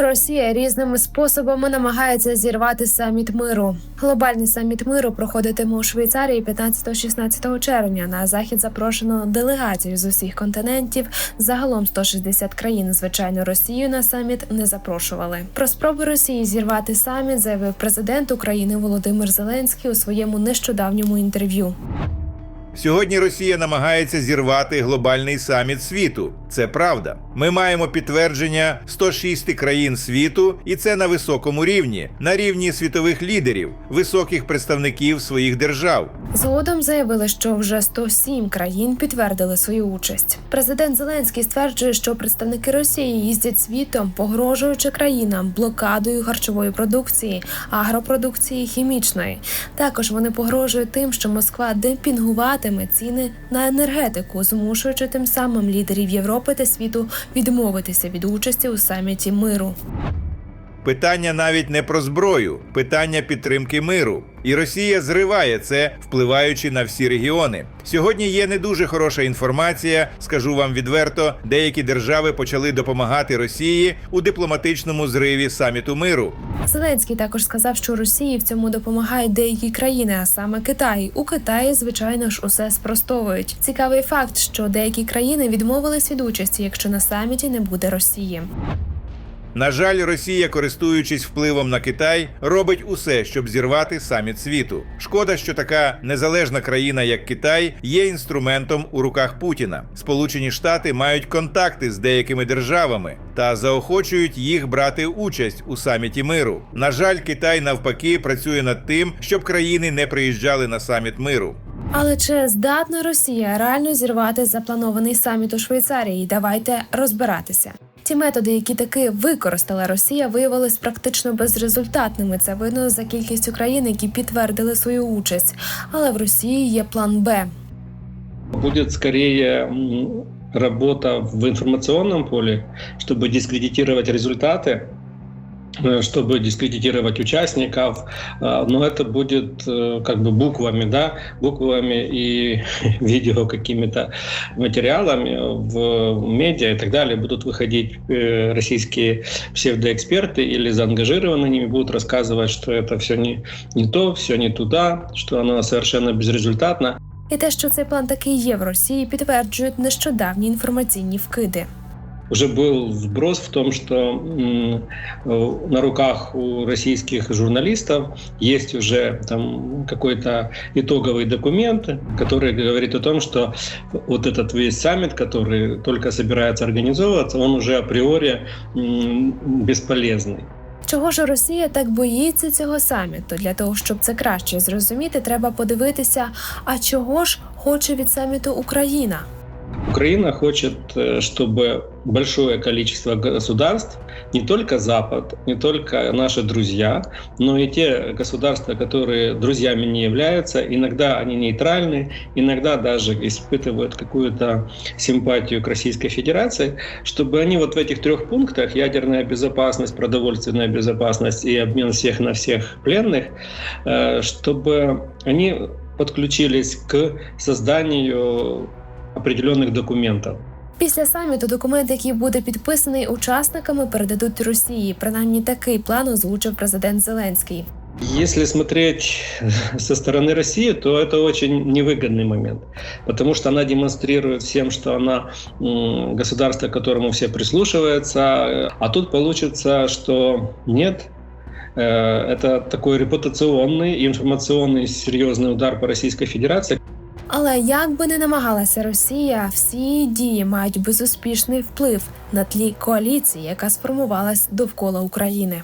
Росія різними способами намагається зірвати саміт миру. Глобальний саміт миру проходитиме у Швейцарії 15-16 червня. На захід запрошено делегацію з усіх континентів. Загалом 160 країн. Звичайно, Росію на саміт не запрошували. Про спроби Росії зірвати саміт заявив президент України Володимир Зеленський у своєму нещодавньому інтерв'ю. Сьогодні Росія намагається зірвати глобальний саміт світу. Це правда. Ми маємо підтвердження 106 країн світу, і це на високому рівні, на рівні світових лідерів, високих представників своїх держав. Згодом заявили, що вже 107 країн підтвердили свою участь. Президент Зеленський стверджує, що представники Росії їздять світом, погрожуючи країнам блокадою харчової продукції, агропродукції, хімічної. Також вони погрожують тим, що Москва демпінгуватиме ціни на енергетику, змушуючи тим самим лідерів Європи та світу відмовитися від участі у саміті миру. Питання навіть не про зброю, питання підтримки миру. І Росія зриває це, впливаючи на всі регіони. Сьогодні є не дуже хороша інформація. Скажу вам відверто, деякі держави почали допомагати Росії у дипломатичному зриві саміту миру. Зеленський також сказав, що Росії в цьому допомагають деякі країни, а саме Китай. У Китаї, звичайно ж, усе спростовують. Цікавий факт, що деякі країни відмовились від участі, якщо на саміті не буде Росії. На жаль, Росія, користуючись впливом на Китай, робить усе, щоб зірвати саміт світу. Шкода, що така незалежна країна, як Китай, є інструментом у руках Путіна. Сполучені Штати мають контакти з деякими державами та заохочують їх брати участь у саміті миру. На жаль, Китай навпаки працює над тим, щоб країни не приїжджали на саміт миру. Але чи здатна Росія реально зірвати запланований саміт у Швейцарії? Давайте розбиратися. Ті методи, які таки використала Росія, виявились практично безрезультатними. Це видно за кількістю країн, які підтвердили свою участь. Але в Росії є план Б. Будет скорее м, работа в информационном поле, чтобы дискредитировать результаты, э, чтобы дискредитировать участников, А, но это будет э, как бы буквами, да, буквами и видео какими-то материалами в медиа и так далее будут выходить э, российские псевдоэксперты или заангажированные ними будут рассказывать, что это все не, не то, все не туда, что оно совершенно безрезультатно. І те, що цей план таки є в Росії, підтверджують нещодавні інформаційні вкиди. уже был вброс в том, что м, э, на руках у российских журналистов есть уже там какой-то итоговый документ, который говорит о том, что вот этот весь саммит, который только собирается организовываться, он уже априори м, бесполезный. Чого ж Росія так боїться цього саміту? Для того, щоб це краще зрозуміти, треба подивитися, а чого ж хоче від саміту Україна? Украина хочет, э, чтобы большое количество государств, не только Запад, не только наши друзья, но и те государства, которые друзьями не являются, иногда они нейтральны, иногда даже испытывают какую-то симпатию к Российской Федерации, чтобы они вот в этих трех пунктах ядерная безопасность, продовольственная безопасность и обмен всех на всех пленных, э, чтобы они подключились к созданию определенных документов. Після саміту документ, який буде підписаний учасниками, передадуть Росії. Принаймні такий план озвучив президент Зеленський. Если смотреть со стороны России, то это очень невыгодный момент, потому что она демонстрирует всем, что она м, государство, к которому все прислушиваются, а тут получится, что нет. Э, Это такой репутационный и информационный серьезный удар по Российской Федерации. Але як би не намагалася Росія, всі дії мають безуспішний вплив на тлі коаліції, яка сформувалась довкола України.